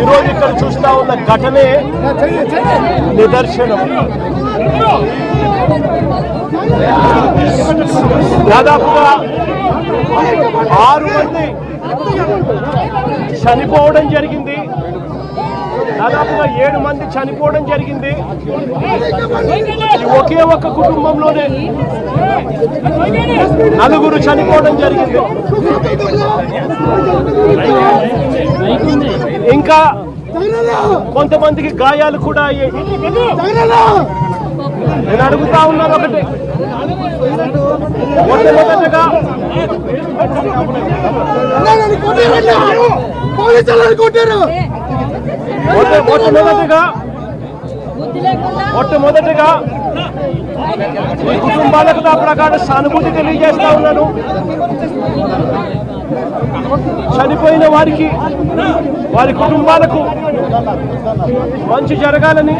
ఈరోజు ఇక్కడ చూస్తా ఉన్న ఘటనే నిదర్శనం. దాదాపుగా ఆరు మంది చనిపోవడం జరిగింది. దాదాపుగా ఏడు మంది చనిపోవడం జరిగింది. ఒకే ఒక్క కుటుంబంలోనే నలుగురు చనిపోవడం జరిగింది. ఇంకా కొంతమందికి గాయాలు కూడా అయ్యాయి. నేను అడుగుతా ఉన్నాను ఒకటి. మొట్టమొదటగా మొట్టమొదటిగా మొట్టమొదటిగా ఈ కుటుంబాలకు నా ప్రకారం సానుభూతి తెలియజేస్తా ఉన్నాను. చనిపోయిన వారికి వారి కుటుంబాలకు మంచి జరగాలని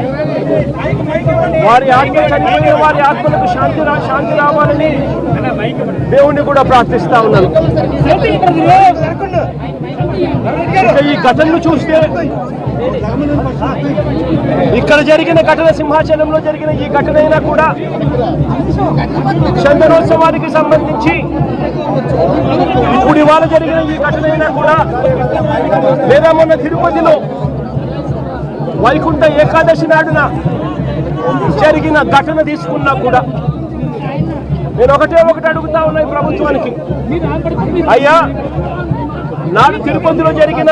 వారి ఆత్మ చనిపోయిన వారి ఆత్మలకు శాంతి శాంతి రావాలని దేవుణ్ణి కూడా ప్రార్థిస్తా ఉన్నాను. ఈ ఘటనను చూస్తే ఇక్కడ జరిగిన ఘటన సింహాచలంలో జరిగిన ఈ ఘటన అయినా కూడా చందనోత్సవానికి సంబంధించి ఇప్పుడు ఇవాళ జరిగిన ఈ ఘటన అయినా కూడా లేదా మొన్న తిరుపతిలో వైకుంఠ ఏకాదశి నాడున జరిగిన ఘటన తీసుకున్నా కూడా నేను ఒకటే ఒకటి అడుగుతా ఉన్నా ప్రభుత్వానికి. అయ్యా నాడు తిరుపతిలో జరిగిన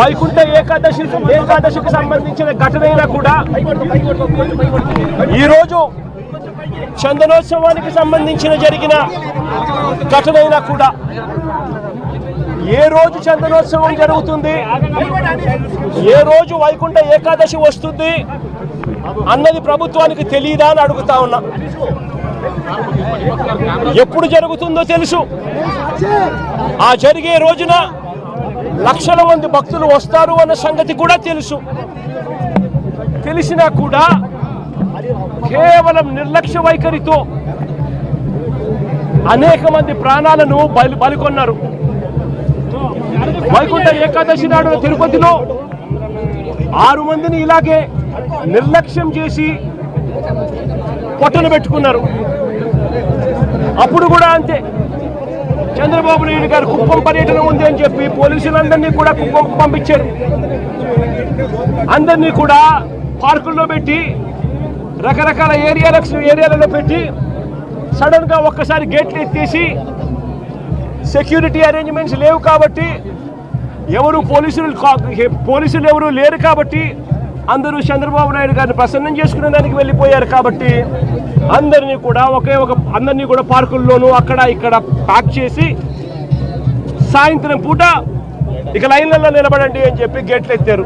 వైకుంఠ ఏకాదశి ఏకాదశికి సంబంధించిన ఘటన అయినా కూడా ఈరోజు చందనోత్సవానికి సంబంధించిన జరిగిన ఘటనైనా కూడా. ఏ రోజు చందనోత్సవం జరుగుతుంది? ఏ రోజు వైకుంఠ ఏకాదశి వస్తుంది? అన్నది ప్రభుత్వానికి తెలియదా అని అడుగుతా ఉన్నా. ఎప్పుడు జరుగుతుందో తెలుసు. ఆ జరిగే రోజున లక్షల మంది భక్తులు వస్తారు అన్న సంగతి కూడా తెలుసు. తెలిసినా కూడా కేవలం నిర్లక్ష్య వైఖరితో అనేక మంది ప్రాణాలను బలి బలికొన్నారు. వైకుంఠ ఏకాదశి నాడు తిరుపతిలో ఆరు మందిని ఇలాగే నిర్లక్ష్యం చేసి పొట్టను పెట్టుకున్నారు. అప్పుడు కూడా అంతే. చంద్రబాబు నాయుడు గారు కుప్పం పర్యటన ఉంది అని చెప్పి పోలీసులందరినీ కూడా కుప్పం పంపించారు. అందరినీ కూడా పార్కుల్లో పెట్టి రకరకాల ఏరియాలకు ఏరియాలలో పెట్టి సడన్గా ఒక్కసారి గేట్లు ఎత్తేసి సెక్యూరిటీ అరేంజ్మెంట్స్ లేవు కాబట్టి ఎవరు పోలీసులు కా- పోలీసులు ఎవరు లేరు కాబట్టి అందరూ చంద్రబాబు నాయుడు గారిని ప్రసన్నం చేసుకునే దానికి వెళ్ళిపోయారు కాబట్టి అందరినీ కూడా ఒకే ఒక అందరినీ కూడా పార్కుల్లోనూ అక్కడ ఇక్కడ ప్యాక్ చేసి సాయంత్రం పూట ఇక లైన్లలో నిలబడండి అని చెప్పి గేట్లు ఎత్తారు.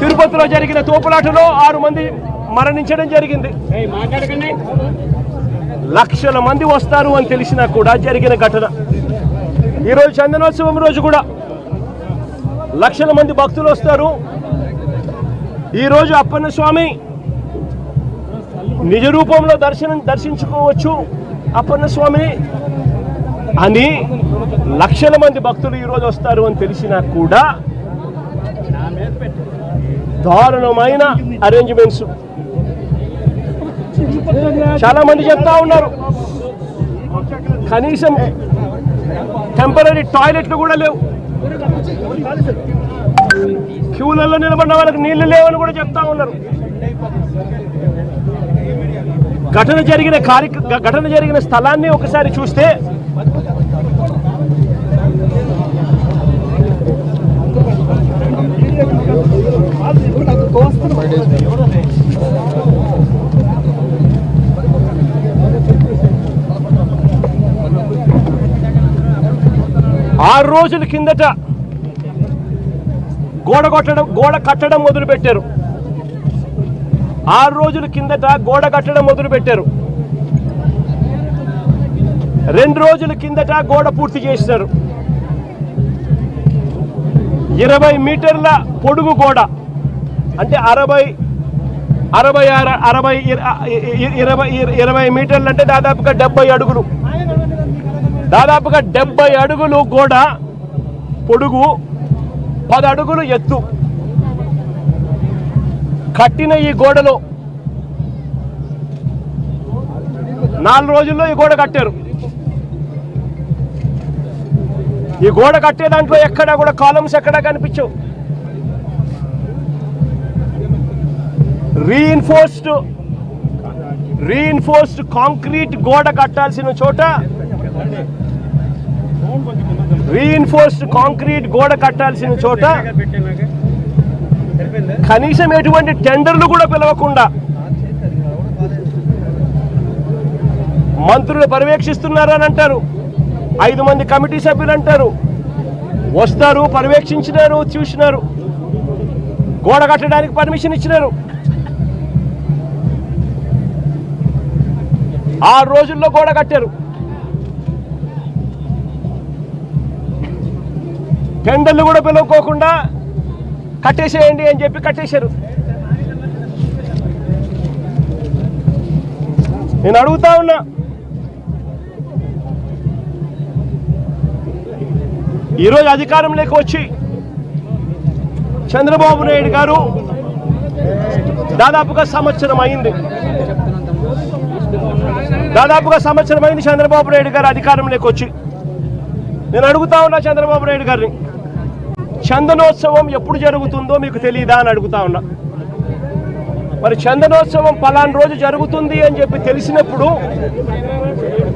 తిరుపతిలో జరిగిన తోపులాటలో ఆరు మంది మరణించడం జరిగింది. లక్షల మంది వస్తారు అని తెలిసినా కూడా జరిగిన ఘటన. ఈరోజు చందనోత్సవం రోజు కూడా లక్షల మంది భక్తులు వస్తారు. ఈరోజు అప్పన్న స్వామి నిజ రూపంలో దర్శనం దర్శించుకోవచ్చు అప్పన్న స్వామిని అని లక్షల మంది భక్తులు ఈరోజు వస్తారు అని తెలిసినా కూడా దారుణమైన అరేంజ్మెంట్స్ చాలా మంది చెప్తా ఉన్నారు. కనీసం టెంపరీ టాయిలెట్లు కూడా లేవు. క్యూలలో నిలబడిన వాళ్ళకి నీళ్ళు లేవని కూడా చెప్తా ఉన్నారు. ఘటన జరిగిన కార్య ఘటన జరిగిన స్థలాన్ని ఒకసారి చూస్తే ఆరు రోజుల కిందట గోడ కొట్టడం గోడ కట్టడం మొదలుపెట్టారు. ఆరు రోజుల కిందట గోడ కట్టడం మొదలు పెట్టారు రెండు రోజుల కిందట గోడ పూర్తి చేసినారు ఇరవై మీటర్ల పొడుగు గోడ అంటే అరవై అరవై అరవై ఇరవై ఇరవై మీటర్లు అంటే దాదాపుగా డెబ్బై అడుగులు. దాదాపుగా డెబ్బై అడుగులు గోడ పొడుగు పది అడుగులు ఎత్తు. కట్టిన ఈ గోడలో నాలుగు రోజుల్లో ఈ గోడ కట్టారు. ఈ గోడ కట్టే దాంట్లో ఎక్కడా కూడా కాలమ్స్ ఎక్కడా కనిపించవు. రీఇన్ఫోర్స్డ్ రీఇన్ఫోర్స్డ్ కాంక్రీట్ గోడ కట్టాల్సిన చోట రీఇన్ఫోర్స్డ్ కాంక్రీట్ గోడ కట్టాల్సిన చోట కనీసం ఎటువంటి టెండర్లు కూడా పిలవకుండా మంత్రులు పర్యవేక్షిస్తున్నారని అంటారు. ఐదు మంది కమిటీ సభ్యులు అంటారు. వస్తారు పర్యవేక్షించినారు చూసినారు. గోడ కట్టడానికి పర్మిషన్ ఇచ్చినారు. ఆరు రోజుల్లో గోడ కట్టారు. టెండర్లు కూడా పిలువకోకుండా కట్టేసేయండి అని చెప్పి కట్టేశారు. నేను అడుగుతా ఉన్నా. ఈరోజు అధికారంలోకి వచ్చి చంద్రబాబు నాయుడు గారు దాదాపుగా సంవత్సరం అయింది. దాదాపుగా సంవత్సరం అయింది చంద్రబాబు నాయుడు గారు అధికారంలోకి వచ్చి. నేను అడుగుతా ఉన్నా చంద్రబాబు నాయుడు గారిని. చందనోత్సవం ఎప్పుడు జరుగుతుందో మీకు తెలియదా అని అడుగుతా ఉన్నా. మరి చందనోత్సవం పలానా రోజు జరుగుతుంది అని చెప్పి తెలిసినప్పుడు